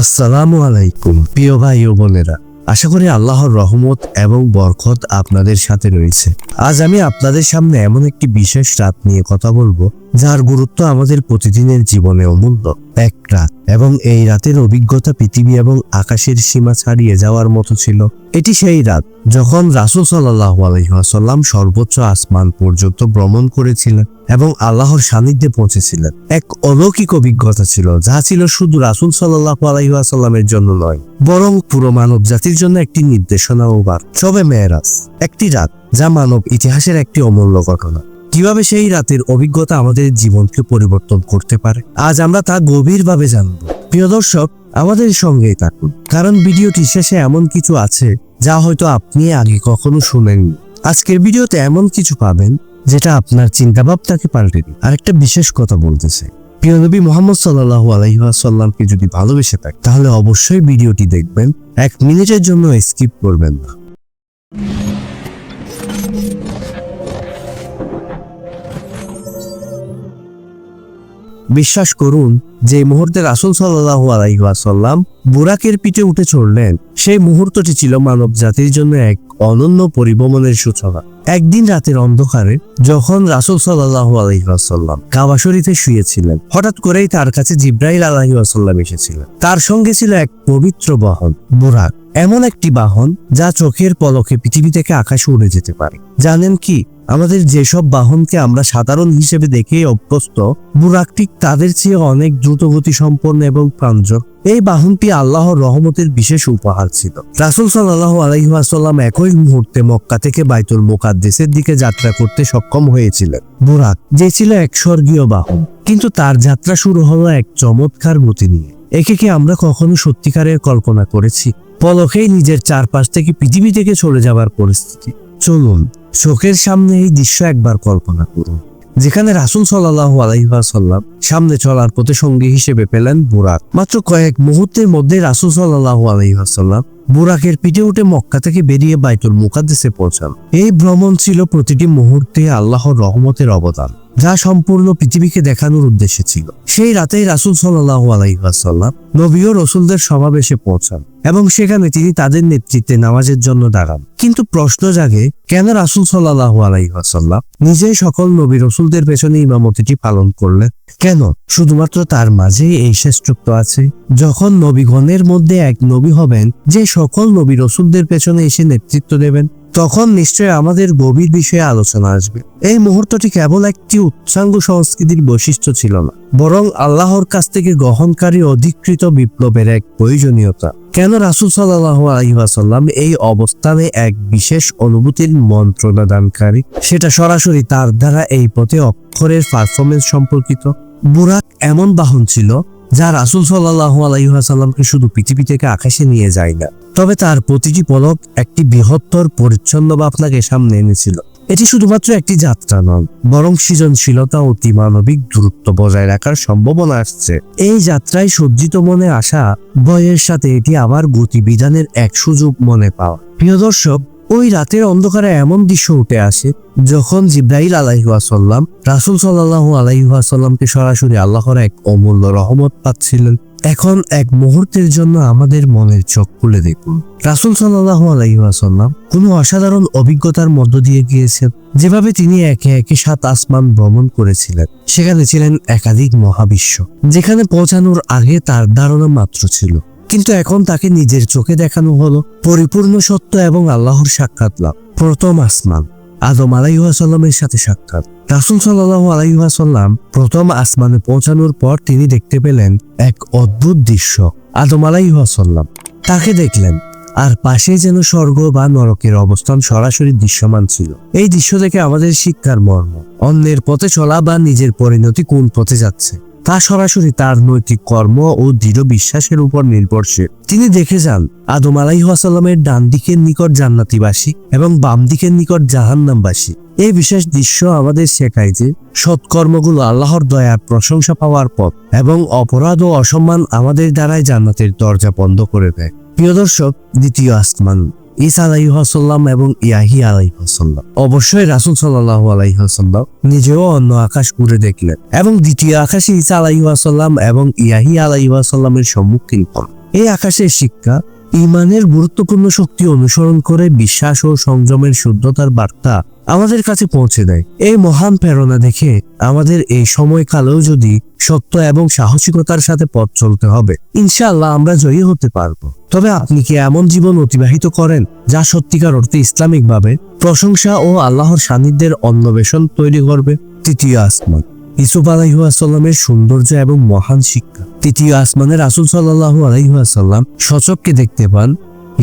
আসসালামু আলাইকুম, প্রিয় ভাই ও বোনেরা। আশা করি আল্লাহর রহমত এবং বরকত আপনাদের সাথে রয়েছে। আজ আমি আপনাদের সামনে এমন একটি বিশেষ রাত নিয়ে কথা বলব যার গুরুত্ব আমাদের প্রতিদিনের জীবনে অমূল্য। এক রাত এবং এই রাতের অভিজ্ঞতা পৃথিবী এবং আকাশের সীমা ছাড়িয়ে যাওয়ার মতো ছিল। এটি সেই রাত যখন রাসুল সাল্লাহ সর্বোচ্চ আসমান পর্যন্ত ভ্রমণ করেছিলেন এবং আল্লাহর সান্নিধ্যে পৌঁছেছিলেন। এক অলৌকিক অভিজ্ঞতা ছিল যা ছিল শুধু রাসুল সাল্লাহ আলহিহাসাল্লামের জন্য নয়, বরং পুরো মানব জাতির জন্য একটি নির্দেশনা ও বার সবে মেয়েরাজ, একটি রাত যা মানব ইতিহাসের একটি অমূল্য ঘটনা। কীভাবে সেই রাতের অভিজ্ঞতা আমাদের জীবনকে পরিবর্তন করতে পারে? আজ আমরা তা গভীরভাবে জানব। প্রিয় দর্শক, আমাদের সঙ্গেই থাকুন। কারণ ভিডিওটি শেষে এমন কিছু আছে যা হয়তো আপনি আগে কখনো শুনেননি। আজকের ভিডিওতে এমন কিছু পাবেন যেটা আপনার চিন্তাভাবনাকে পাল্টে দিবে। আরেকটা বিশেষ কথা বলতেছে প্রিয় নবী মোহাম্মদ সাল্লাহ আলহিহাসাল্লামকে যদি ভালোবেসে থাকে তাহলে অবশ্যই ভিডিওটি দেখবেন। এক মিনিটের জন্য স্কিপ করবেন না। বিশ্বাস করুন, যে মুহূর্তে রাসুল সাল্লাহ আলাইসাল্লাম বুরাকের পিঠে উঠে চড়লেন, সেই মুহূর্তটি ছিল মানব জাতির জন্য এক অনন্য পরিভ্রমণের সূচনা। একদিন রাতের অন্ধকারে যখন রাসুল সাল্লাহ আলহিহাসাল্লাম কাবা শরীফে শুয়েছিলেন, হঠাৎ করেই তার কাছে জিব্রাইল আলহিহাসাল্লাম এসেছিলেন তার সঙ্গে ছিল এক পবিত্র বাহন, বুরাক। এমন একটি বাহন যা চোখের পলকে পৃথিবী থেকে আকাশে উড়ে যেতে পারে। জানেন কি? আমাদের যেসব বাহনকে আমরা সাধারণ হিসেবে দেখে অভ্যস্ত বুরাকটি তাদের চেয়ে অনেক দ্রুতগতি সম্পন্ন এবং প্রাঞ্জক এই বাহনটি আল্লাহর রহমতের বিশেষ উপহার ছিল। রাসুল সাল্লাহ আলহিহাসাল্লাম একই মুহূর্তে মক্কা থেকে বাইতুল মোকাদ্দেসের দিকে যাত্রা করতে সক্ষম হয়েছিলেন। বুরাক, যে ছিল এক স্বর্গীয় বাহন, কিন্তু তার যাত্রা শুরু হলো এক চমৎকার গতি নিয়ে। একে কি আমরা কখনো সত্যিকারের কল্পনা করেছি? পলকেই নিজের চারপাশ থেকে পৃথিবী থেকে চলে যাবার পরিস্থিতি। চলুন চোখের সামনে এই দৃশ্য একবার কল্পনা করুন। যেখানে রাসুল সাল্লাহ আলহিহাসাল্লাম সামনে চলার পথে সঙ্গী হিসেবে পেলেন বুরাক। মাত্র কয়েক মুহূর্তের মধ্যে রাসুল সাল্লাহ আলহিহাসাল্লাম বুরাকের পিঠে উঠে মক্কা থেকে বেরিয়ে বাইতুল মুকাদ্দেসে পৌঁছান। এই ভ্রমণ ছিল প্রতিটি মুহূর্তে আল্লাহর রহমতের অবদান। যা সম্পূর্ণ পৃথিবীকে দেখানোর উদ্দেশ্যে ছিল। সেই রাতেই রাসুল সাল্লাহ আলাইসাল্লাম নবী ও রসুলদের সমাবেশে পৌঁছান এবং সেখানে তিনি তাদের নেতৃত্বে নামাজের জন্য দাঁড়ান। কিন্তু প্রশ্ন জাগে, কেন রাসুল সাল্লাহ আলাইসাল্লাম নিজেই সকল নবী রসুলদের পেছনে ইমামতিটি পালন করলেন? কেন? শুধুমাত্র তার মাঝে এই শ্রেষ্ঠত্ব আছে? যখন নবীগণের মধ্যে এক নবী হবেন, যে সকল নবী রসুলদের পেছনে এসে নেতৃত্ব দেবেন তখন নিশ্চয় আমাদের গভীর বিষয়ে আলোচনা আসবে। এই মুহূর্তটি কেবল একটি উচ্চাঙ্গ সংস্কৃতির বৈশিষ্ট্য ছিল না, বরং আল্লাহর কাছ থেকে গ্রহণকারী অধিকৃত বিপ্লবের এক প্রয়োজনীয়তা। কেন রাসুল সাল্লাহ আলহিহাসাল্লাম এই অবস্থানে এক বিশেষ অনুভূতির মন্ত্রণা দানকারী? সেটা সরাসরি তার দ্বারা এই পথে অক্ষরের পারফরমেন্স সম্পর্কিত। বুরাক এমন বাহন ছিল যা রাসুল সাল্লাহ আলাইহাসাল্লামকে শুধু পৃথিবী থেকে আকাশে নিয়ে যায় না তবে তার প্রতিটি পলক একটি বৃহত্তর, পরিচ্ছন্ন আপনাকে সামনে এনেছিল। এটি শুধুমাত্র একটি যাত্রা নয়, বরং সৃজনশীলতা ও মানবিক দূরত্ব বজায় রাখার সম্ভাবনা আসছে। এই যাত্রায় সজ্জিত মনে আসা বয়ের সাথে এটি আবার গতিবিধানের এক সুযোগ মনে পাওয়া। প্রিয় দর্শক, ওই রাতের অন্ধকারে এমন দৃশ্য উঠে আসে যখন জিব্রাইল আলাইহাসাল্লাম রাসুল সাল্লাহ আলাইহাসাল্লামকে সরাসরি আল্লাহর এক অমূল্য রহমত পাচ্ছিলেন। এখন এক মুহূর্তের জন্য আমাদের মনের চোখ খুলে দেখুন। রাসুল সাল্লাহ আলাইহাসাল্লাম কোনো অসাধারণ অভিজ্ঞতার মধ্য দিয়ে গিয়েছেন, যেভাবে তিনি একে একে সাত আসমান ভ্রমণ করেছিলেন। সেখানে ছিলেন একাধিক মহাবিশ্ব, যেখানে পৌঁছানোর আগে তার ধারণা মাত্র ছিল। কিন্তু এখন তাকে নিজের চোখে দেখানো হলো, পরিপূর্ণ সত্য এবং আল্লাহর সাক্ষাৎ লাভ। প্রথম আসমান। আদম আলাইহাসাল্লামের সাথে সাক্ষাৎ। রাসুল সাল্লাহ আলাইহাসাল্লাম প্রথম আসমানে পৌঁছানোর পর তিনি দেখতে পেলেন এক অদ্ভুত দৃশ্য। আদম আলাইহাসাল্লাম তাকে দেখলেন, আর পাশে যেন স্বর্গ বা নরকের অবস্থান সরাসরি দৃশ্যমান ছিল। এই দৃশ্য দেখে আমাদের শিক্ষার মর্ম, অন্যের পথে চলা বা নিজের পরিণতি কোন পথে যাচ্ছে। তা সরাসরি তার নৈতিক কর্ম ও দৃঢ় বিশ্বাসের উপর নির্ভরশীল। তিনি দেখে যান, আদম আলাইহাসাল্লামের ডান দিকের নিকট জান্নাতিবাসী এবং বাম দিকের নিকট জাহান্নামবাসী। এই বিশেষ দৃশ্য আমাদের শেখায় যে, সৎকর্মগুলো আল্লাহর দয়ার প্রশংসা পাওয়ার পথ এবং অপরাধ ও অসম্মান আমাদের দ্বারাই জান্নাতের দরজা বন্ধ করে দেয়। প্রিয় দর্শক, দ্বিতীয় আসমান। ঈসা আলাইহাসাল্লাম এবং ইয়াহি আলাইহাসাল্লাম অবশ্যই রাসুল সাল্লাহ আলাইহাসাল্লাম নিজেও অন্য আকাশ ঘুরে দেখলেন এবং দ্বিতীয় আকাশে ঈসা আলাইহাসাল্লাম এবং ইয়াহি আলাইহাসাল্লামের সম্মুখীন হন। এই আকাশের শিক্ষা ইমানের গুরুত্বপূর্ণ শক্তি অনুসরণ করে বিশ্বাস ও সংযমের শুদ্ধতার বার্তা আমাদের কাছে পৌঁছে দেয়। এই মহান প্রেরণা দেখে আমাদের এই সময়কালেও যদি সত্য এবং সাহসিকতার সাথে পথ চলতে হবে, ইনশাআল্লাহ আমরা জয়ী হতে পারব। তবে আপনি কি এমন জীবন অতিবাহিত করেন যা সত্যিকার অর্থে ইসলামিকভাবে প্রশংসা ও আল্লাহর সান্নিধ্যের অন্নবেষণ তৈরি করবে? তৃতীয় আসমান। ইসুফ আলাইহাসাল্লামের সৌন্দর্য এবং মহান শিক্ষা। তৃতীয় আসমানে রাসুল সাল্লাহ আলাইহাসাল্লাম সচককে দেখতে পান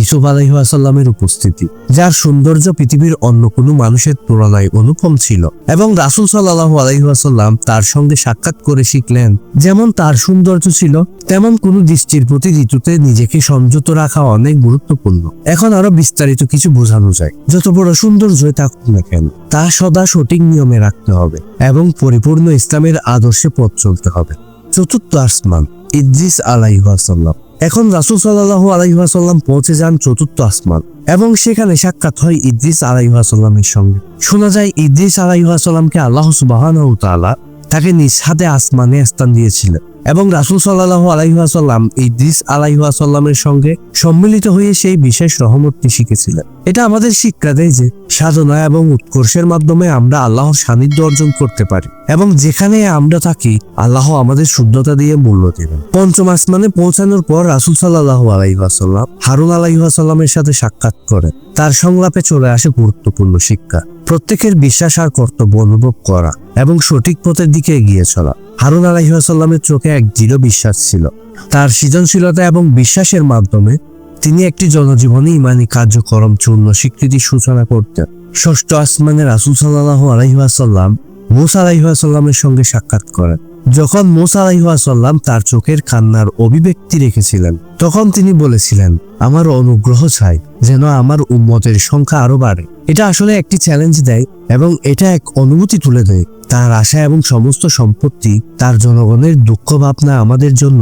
ইসুফ আলাইহাসাল্লামের উপস্থিতি, যার সৌন্দর্য পৃথিবীর অন্য কোনো মানুষের তুলনায় অনুপম ছিল এবং রাসুল সাল্লাহ আলাইহাসাল্লাম তার সঙ্গে সাক্ষাৎ করে শিখলেন, যেমন তার সৌন্দর্য ছিল, তেমন কোনো দৃষ্টির প্রতি ঋতুতে নিজেকে সংযত রাখা অনেক গুরুত্বপূর্ণ। এখন আরও বিস্তারিত কিছু বোঝানো যায়, যত বড় সৌন্দর্যই থাকুক না কেন, তা সদা সঠিক নিয়মে রাখতে হবে এবং পরিপূর্ণ ইসলামের আদর্শে পথ চলতে হবে। চতুর্থ আসমান, ইদ্রিস আলাইহাসাল্লাম এখন রাসুল সাল্লাহ আলাইহাসাল্লাম পৌঁছে যান চতুর্থ আসমান এবং সেখানে সাক্ষাৎ হয় ইদ্রিস আলাইহাসাল্লামের সঙ্গে। শোনা যায় ইদ্রিস আলাইহাসাল্লামকে আল্লাহ সুবাহান তালা তাকে নিজ হাতে আসমানে স্থান দিয়েছিলেন এবং রাসুল সাল্লাহ আলাইহাসাল্লাম ইদ্রিস আলাইহাসাল্লামের সঙ্গে সম্মিলিত হয়ে সেই বিশেষ রহমতটি শিখেছিলেন। এটা আমাদের শিক্ষা দেয় যে সাধনা এবং উৎকর্ষের মাধ্যমে আমরা আল্লাহর সান্নিধ্য অর্জন করতে পারি। এবং যেখানে আমরা থাকি, আল্লাহ আমাদের শুদ্ধতা দিয়ে মূল্য দেবেন। পঞ্চম আসমানে পৌঁছানোর পর রাসুল সাল্লাহ আলাইহাসাল্লাম হারুন আলাইহাসাল্লামের সাথে সাক্ষাৎ করেন। তার সংলাপে চলে আসে গুরুত্বপূর্ণ শিক্ষা। প্রত্যেকের বিশ্বাস আর কর্তব্য অনুভব করা এবং সঠিক পথের দিকে এগিয়ে চলা। হারুন আলাইহাসাল্লামের চোখে এক দৃঢ় বিশ্বাস ছিল। তার সৃজনশীলতা এবং বিশ্বাসের মাধ্যমে তিনি একটি জনজীবনে ইমানি কার্যক্রম, চূর্ণ স্বীকৃতির সূচনা করতেন ষষ্ঠ আসমানে রাসুল সাল্লাহ আলাইহাসাল্লাম মোসা আলাইহাসাল্লামের সঙ্গে সাক্ষাৎ করেন। যখন মোসা আলাইহাসাল্লাম তার চোখের কান্নার অভিব্যক্তি রেখেছিলেন, তখন তিনি বলেছিলেন, আমার অনুগ্রহ চাই যেন আমার উম্মতের সংখ্যা আরও বাড়ে। এটা আসলে একটি চ্যালেঞ্জ দেয় এবং এটা এক অনুভূতি তুলে দেয় তার আশা এবং সমস্ত সম্পত্তি তার জনগণের দুঃখ ভাবনা আমাদের জন্য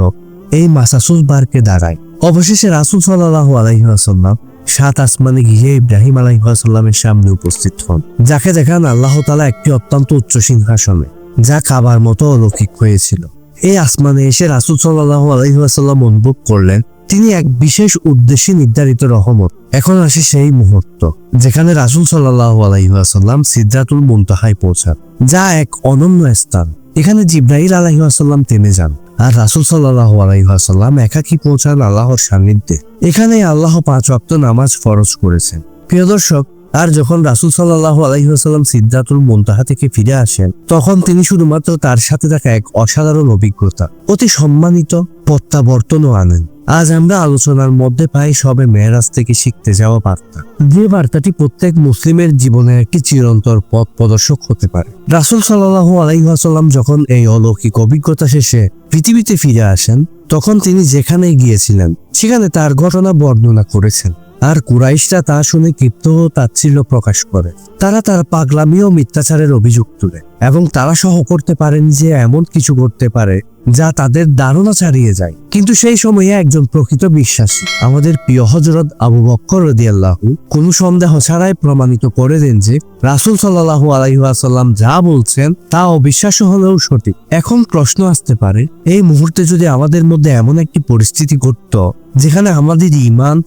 এই মাসাসুস বারকে দাঁড়ায়। অবশেষে রাসুল সাল্লাহ আলাইহাসাল্লাম সাত আসমানে গিয়ে ইব্রাহিম আলাইহাসাল্লামের সামনে উপস্থিত হন। যাকে দেখান আল্লাহ তালা একটি অত্যন্ত উচ্চ সিংহাসনে, যা খাবার মতো অলৌকিক হয়েছিল। এই আসমানে এসে রাসুল সাল্লাহ আলাইহাসাল্লাম অনুভব করলেন, তিনি এক বিশেষ উদ্দেশ্যে নির্ধারিত রহমত। এখন আসে সেই মুহূর্ত, যেখানে রাসুল সাল্লাহ আলাইহাসাল্লাম সিদ্ধাতুল মুনতাহায় পৌঁছান, যা এক অনন্য স্থান। এখানে জিব্রাহিল আলাইহাসাল্লাম থেমে যান আর রাসুল সাল্লাহ আলাইহাসাল্লাম একাকি পৌঁছান আল্লাহর সান্নিধ্যে। এখানে আল্লাহ পাঁচ ওয়াক্ত নামাজ ফরজ করেছেন। প্রিয় দর্শক, আর যখন রাসুল সাল্লাহ আলহিহাসাল্লাম সিদ্ধাতুল মোন্তাহা থেকে ফিরে আসেন, তখন তিনি শুধুমাত্র তার সাথে থাকা এক অসাধারণ অভিজ্ঞতা। অতি সম্মানিত প্রত্যাবর্তনও আনেন। আজ আমরা আলোচনার মধ্যে পাই সবে মেয়েরাজ থেকে শিখতে যাওয়া বার্তা। যে বার্তাটি প্রত্যেক মুসলিমের জীবনে একটি চিরন্তর পথ প্রদর্শক হতে পারে। রাসুল সাল্লাহ আলাইহাসাল্লাম যখন এই অলৌকিক অভিজ্ঞতা শেষে পৃথিবীতে ফিরে আসেন, তখন তিনি যেখানে গিয়েছিলেন, সেখানে তার ঘটনা বর্ণনা করেছেন। আর কুরাইশরা তা শুনে ক্ষিপ্ত ও তাচ্ছিল্য প্রকাশ করে। তারা তার পাগলামি ও মিথ্যাচারের অভিযোগ তুলে এবং তারা সহ করতে পারেন যে এমন কিছু করতে পারে যা তাদের ধারণা ছাড়িয়ে যায়। কিন্তু সেই সময়ে একজন প্রকৃত বিশ্বাসী, আমাদের প্রিয় হজরত আবু বক্কর রদিয়াল্লাহু কোনো সন্দেহ ছাড়াই প্রমাণিত করে দেন যে রাসুল সাল্লাহু আলাইহাসাল্লাম যা বলছেন তা অবিশ্বাস্য হলেও সঠিক। এখন প্রশ্ন আসতে পারে, এই মুহূর্তে যদি আমাদের মধ্যে এমন একটি পরিস্থিতি ঘটত যেখানে আমাদের ইমান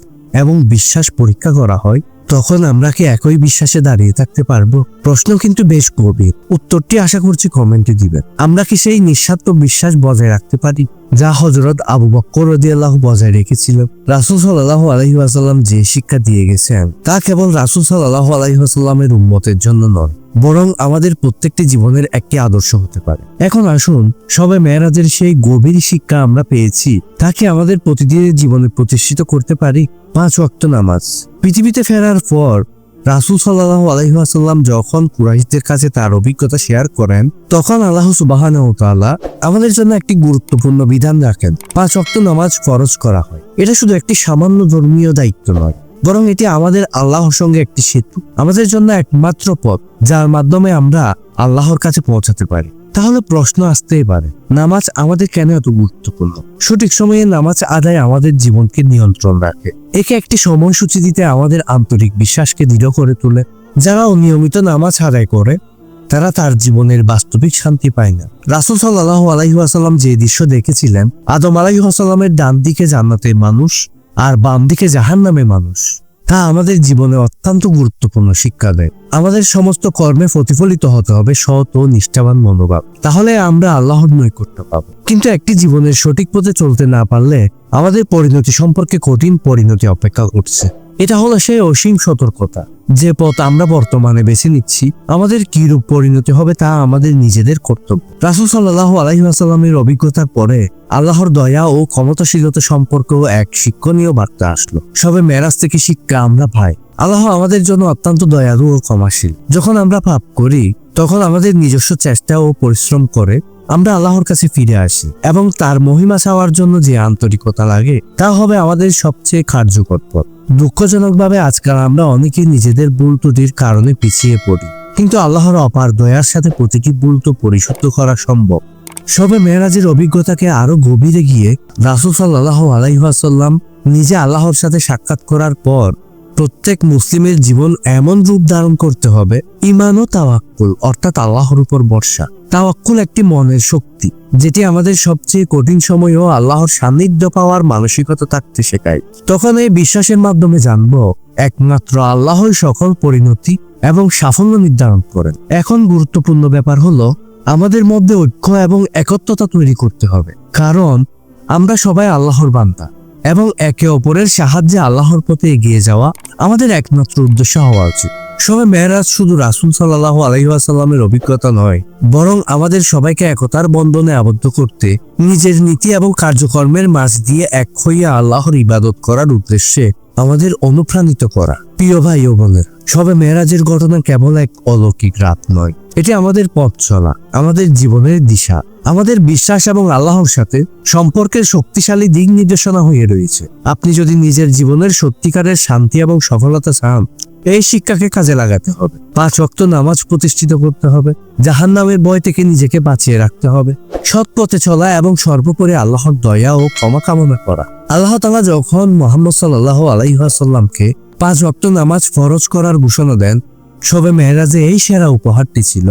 এবং বিশ্বাস পরীক্ষা করা হয়, তখন আমরা কি একই বিশ্বাসে দাঁড়িয়ে থাকতে পারব? প্রশ্ন কিন্তু বেশ গভীর। উত্তরটি আশা করছি কমেন্টে দিবেন। আমরা কি সেই নিঃস্বার্থ বিশ্বাস বজায় রাখতে পারি, যা হজরত আবু বক্কর রদিয়াল্লাহ বজায় রেখেছিলেন রাসুল সাল্লাহ আলহিহাসাল্লাম যে শিক্ষা দিয়ে গেছেন, তা কেবল রাসুল সাল্লাহ আলহিহাসাল্লামের উন্মতের জন্য নয়, বরং আমাদের প্রত্যেকটি জীবনের একটি আদর্শ হতে পারে। এখন আসুন, সবে মেয়েরাজের সেই গভীর শিক্ষা আমরা পেয়েছি তাকে আমাদের প্রতিদিনের জীবনে প্রতিষ্ঠিত করতে পারি? পাঁচ ওয়াক্ত নামাজ। পৃথিবীতে ফেরার পর রাসুল সাল্লাহ আলহিহাসাল্লাম যখন কুরাইশদের কাছে তার অভিজ্ঞতা শেয়ার করেন, তখন আল্লাহ সুবাহান আমাদের জন্য একটি গুরুত্বপূর্ণ বিধান রাখেন। পাঁচ ওয়াক্ত নামাজ ফরজ করা হয়। এটা শুধু একটি সামান্য ধর্মীয় দায়িত্ব নয়, বরং এটি আমাদের আল্লাহর সঙ্গে একটি সেতু, আমাদের জন্য একমাত্র পথ, যার মাধ্যমে আমরা আল্লাহর কাছে পৌঁছাতে পারি। তাহলে প্রশ্ন আসতেই পারে, নামাজ আমাদের কেন এত গুরুত্বপূর্ণ? সঠিক সময়ে নামাজ আদায় আমাদের জীবনকে নিয়ন্ত্রণ রাখে। একে একটি সময়সূচি দিতে আমাদের আন্তরিক বিশ্বাসকে দৃঢ় করে তোলে। যারা অনিয়মিত নামাজ আদায় করে, তারা তার জীবনের বাস্তবিক শান্তি পায় না। রাসুল সাল্লাহ আলাইহাসাল্লাম যে দৃশ্য দেখেছিলেন, আদম আলাইহাসাল্লামের ডান দিকে জান্নাতের মানুষ আর বাম দিকে জাহান নামে মানুষ। তা আমাদের জীবনে অত্যন্ত গুরুত্বপূর্ণ শিক্ষা দেয়। আমাদের সমস্ত কর্মে প্রতিফলিত হতে হবে সৎ ও নিষ্ঠাবান মনোভাব। তাহলে আমরা আল্লাহর নৈকট্য পাবো কিন্তু একটি জীবনের সঠিক পথে চলতে না পারলে আমাদের পরিণতি সম্পর্কে কঠিন পরিণতি অপেক্ষা করছে। এটা হলো সেই অসীম সতর্কতা। যে পথ আমরা বর্তমানে বেছে নিচ্ছি, আমাদের কিরূপ পরিণতি হবে তা আমাদের নিজেদের কর্তব্য। রাসুল সাল্লাহ আলহিহাসাল্লামের অভিজ্ঞতার পরে আল্লাহর দয়া ও ক্ষমতাশীলতা সম্পর্কেও এক শিক্ষণীয় বার্তা আসলো। সবে মেরাজ থেকে শিক্ষা আমরা পাই। আল্লাহ আমাদের জন্য অত্যন্ত দয়ালু ও ক্ষমাশীল। যখন আমরা পাপ করি, তখন আমাদের নিজস্ব চেষ্টা ও পরিশ্রম করে আমরা আল্লাহর কাছে ফিরে আসি এবং তার মহিমা চাওয়ার জন্য যে আন্তরিকতা লাগে, তা হবে আমাদের সবচেয়ে কার্যকর পথ। দুঃখজনকভাবে আজকাল আমরা অনেকে নিজেদের ভুল ত্রুটির কারণে পিছিয়ে পড়ি, কিন্তু আল্লাহর অপার দয়ার সাথে প্রতিটি ভুল তো পরিশুদ্ধ করা সম্ভব। সবে মেয়েরাজের অভিজ্ঞতাকে আরও গভীরে গিয়ে রাসুল সাল্লাহ আলাইহাসাল্লাম নিজে আল্লাহর সাথে সাক্ষাৎ করার পর প্রত্যেক মুসলিমের জীবন এমন রূপ ধারণ করতে হবে ইমান ও তাওয়াক্কুল, অর্থাৎ আল্লাহর উপর বর্ষা তাওয়াক্কুল একটি মনের শক্তি, যেটি আমাদের সবচেয়ে কঠিন সময়ও আল্লাহর সান্নিধ্য পাওয়ার মানসিকতা থাকতে শেখায়। তখন এই বিশ্বাসের মাধ্যমে জানব, একমাত্র আল্লাহই সকল পরিণতি এবং সাফল্য নির্ধারণ করেন। এখন গুরুত্বপূর্ণ ব্যাপার হলো, আমাদের মধ্যে ঐক্য এবং একত্রতা তৈরি করতে হবে, কারণ আমরা সবাই আল্লাহর বান্দা। এবং একে অপরের সাহায্যে আল্লাহর পথে এগিয়ে যাওয়া আমাদের একমাত্র উদ্দেশ্য হওয়া উচিত। সবে মেহরাজ শুধু রাসুল সাল্লাহ আলহিহাসাল্লামের অভিজ্ঞতা নয়, বরং আমাদের সবাইকে একতার বন্ধনে আবদ্ধ করতে, নিজের নীতি এবং কার্যকর্মের মাঝ দিয়ে এক হইয়া আল্লাহর ইবাদত করার উদ্দেশ্যে আমাদের অনুপ্রাণিত করা। প্রিয় ভাই ও বোনের, সবে মেহরাজের ঘটনা কেবল এক অলৌকিক রাত নয়, এটি আমাদের পথ চলা, আমাদের জীবনের দিশা। আমাদের বিশ্বাস এবং আল্লাহর সাথে সম্পর্কের শক্তিশালী দিক নির্দেশনা হয়ে রয়েছে। আপনি যদি নিজের জীবনের সত্যিকারের শান্তি এবং সফলতা চান, এই শিক্ষাকে কাজে লাগাতে হবে। পাঁচ অক্ত নামাজ প্রতিষ্ঠিত করতে হবে। জাহান নামের ভয় থেকে নিজেকে বাঁচিয়ে রাখতে হবে। সৎ পথে চলা এবং সর্বোপরি আল্লাহর দয়া ও ক্ষমা কামনা করা। আল্লাহ তালা যখন মোহাম্মদ সাল্লাহ আলাইহাসাল্লামকে পাঁচ অক্ত নামাজ ফরজ করার ঘোষণা দেন সবে মেহরাজে এই সেরা উপহারটি ছিল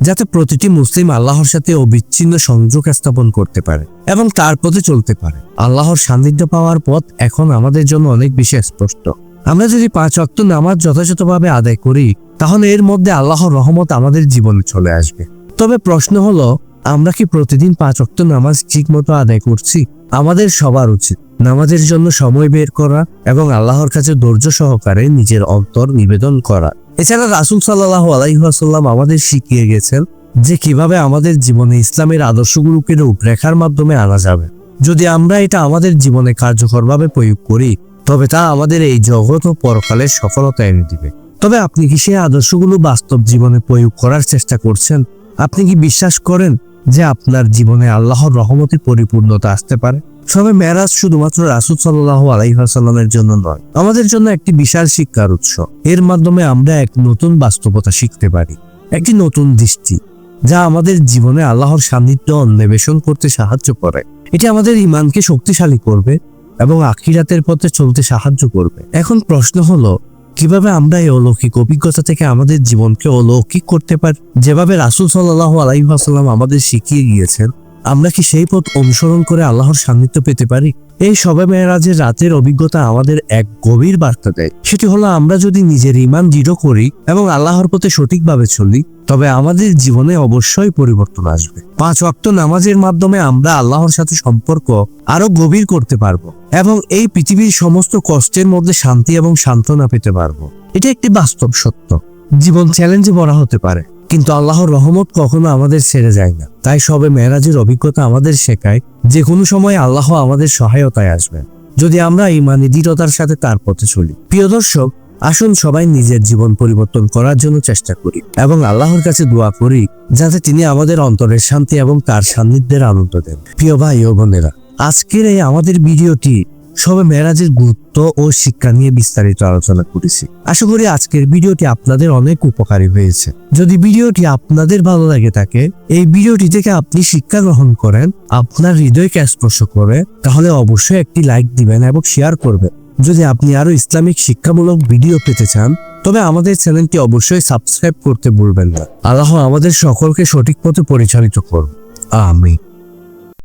যাতে প্রতিটি মুসলিম আল্লাহর সাথে অবিচ্ছিন্ন সংযোগ স্থাপন করতে পারে এবং তার পথে চলতে পারে। আল্লাহর সান্নিধ্য পাওয়ার পথ এখন আমাদের জন্য অনেক বেশি স্পষ্ট। আমরা যদি পাঁচ অক্ত নামাজ যথাযথভাবে আদায় করি, তাহলে এর মধ্যে আল্লাহর রহমত আমাদের জীবনে চলে আসবে। তবে প্রশ্ন হলো, আমরা কি প্রতিদিন পাঁচ অক্ত নামাজ ঠিক মতো আদায় করছি? আমাদের সবার উচিত নামাজের জন্য সময় বের করা এবং আল্লাহর কাছে ধৈর্য সহকারে নিজের অন্তর নিবেদন করা। এছাড়া রাসুল সাল্লাহ আলাইহাসাল্লাম আমাদের শিখিয়ে গেছেন যে কীভাবে আমাদের জীবনে ইসলামের আদর্শগুলোকে রূপরেখার মাধ্যমে আনা যাবে। যদি আমরা এটা আমাদের জীবনে কার্যকরভাবে প্রয়োগ করি, তবে তা আমাদের এই জগৎ ও পরকালের সফলতা এনে দিবে। তবে আপনি কি সেই আদর্শগুলো বাস্তব জীবনে প্রয়োগ করার চেষ্টা করছেন? আপনি কি বিশ্বাস করেন যে আপনার জীবনে আল্লাহর রহমতে পরিপূর্ণতা আসতে পারে? সবে মেরাজ শুধুমাত্র রাসুল সাল্লাহ আলাইহাসাল্লামের জন্য নয়, আমাদের জন্য একটি বিশাল শিক্ষার উৎস। এর মাধ্যমে আমরা এক নতুন বাস্তবতা শিখতে পারি, একটি নতুন দৃষ্টি, যা আমাদের জীবনে আল্লাহর সান্নিধ্য অন্বেষণ করতে সাহায্য করে। এটি আমাদের ইমানকে শক্তিশালী করবে এবং আখিরাতের পথে চলতে সাহায্য করবে। এখন প্রশ্ন হলো, কীভাবে আমরা এই অলৌকিক অভিজ্ঞতা থেকে আমাদের জীবনকে অলৌকিক করতে পারি? যেভাবে রাসুল সাল্লাহ আলাইহাসাল্লাম আমাদের শিখিয়ে গিয়েছেন আমরা কি সেই পথ অনুসরণ করে আল্লাহর সান্নিধ্য পেতে পারি? এই সবে মেয়েরাজের রাতের অভিজ্ঞতা আমাদের এক গভীর বার্তা দেয়। সেটি হলো, আমরা যদি নিজের ইমান দৃঢ় করি এবং আল্লাহর পথে সঠিকভাবে চলি, তবে আমাদের জীবনে অবশ্যই পরিবর্তন আসবে। পাঁচ ওয়াক্ত নামাজের মাধ্যমে আমরা আল্লাহর সাথে সম্পর্ক আরও গভীর করতে পারব এবং এই পৃথিবীর সমস্ত কষ্টের মধ্যে শান্তি এবং সান্ত্বনা পেতে পারব। এটা একটি বাস্তব সত্য। জীবন চ্যালেঞ্জে ভরা হতে পারে। কিন্তু আল্লাহর রহমত কখনো আমাদের ছেড়ে যায় না। তাই সবে মেরাজের অভিজ্ঞতা আমাদের শেখায় যে কোনো সময় আল্লাহ আমাদের সহায়তায় আসবেন। যদি আমরা ইমানি দৃঢ়তার সাথে তার পথে চলি। প্রিয় দর্শক, আসুন সবাই নিজের জীবন পরিবর্তন করার জন্য চেষ্টা করি এবং আল্লাহর কাছে দোয়া করি যাতে তিনি আমাদের অন্তরের শান্তি এবং তার সান্নিধ্যের আনন্দ দেন। প্রিয় ভাই ও বোনেরা, আজকের এই আমাদের ভিডিওটি সবে মেরাজের গুরুত্ব ও শিক্ষা নিয়ে বিস্তারিত আলোচনা করেছি। আশা করি আজকের ভিডিওটি আপনাদের অনেক উপকারী হয়েছে। যদি ভিডিওটি আপনাদের ভালো লাগে থাকে, এই ভিডিওটি থেকে আপনি শিক্ষা গ্রহণ করেন, আপনার হৃদয়কে স্পর্শ করে তাহলে অবশ্যই একটি লাইক দিবেন এবং শেয়ার করবেন। যদি আপনি আরও ইসলামিক শিক্ষামূলক ভিডিও পেতে চান, তবে আমাদের চ্যানেলটি অবশ্যই সাবস্ক্রাইব করতে ভুলবেন না। আল্লাহ আমাদের সকলকে সঠিক পথে পরিচালিত করুন। আমি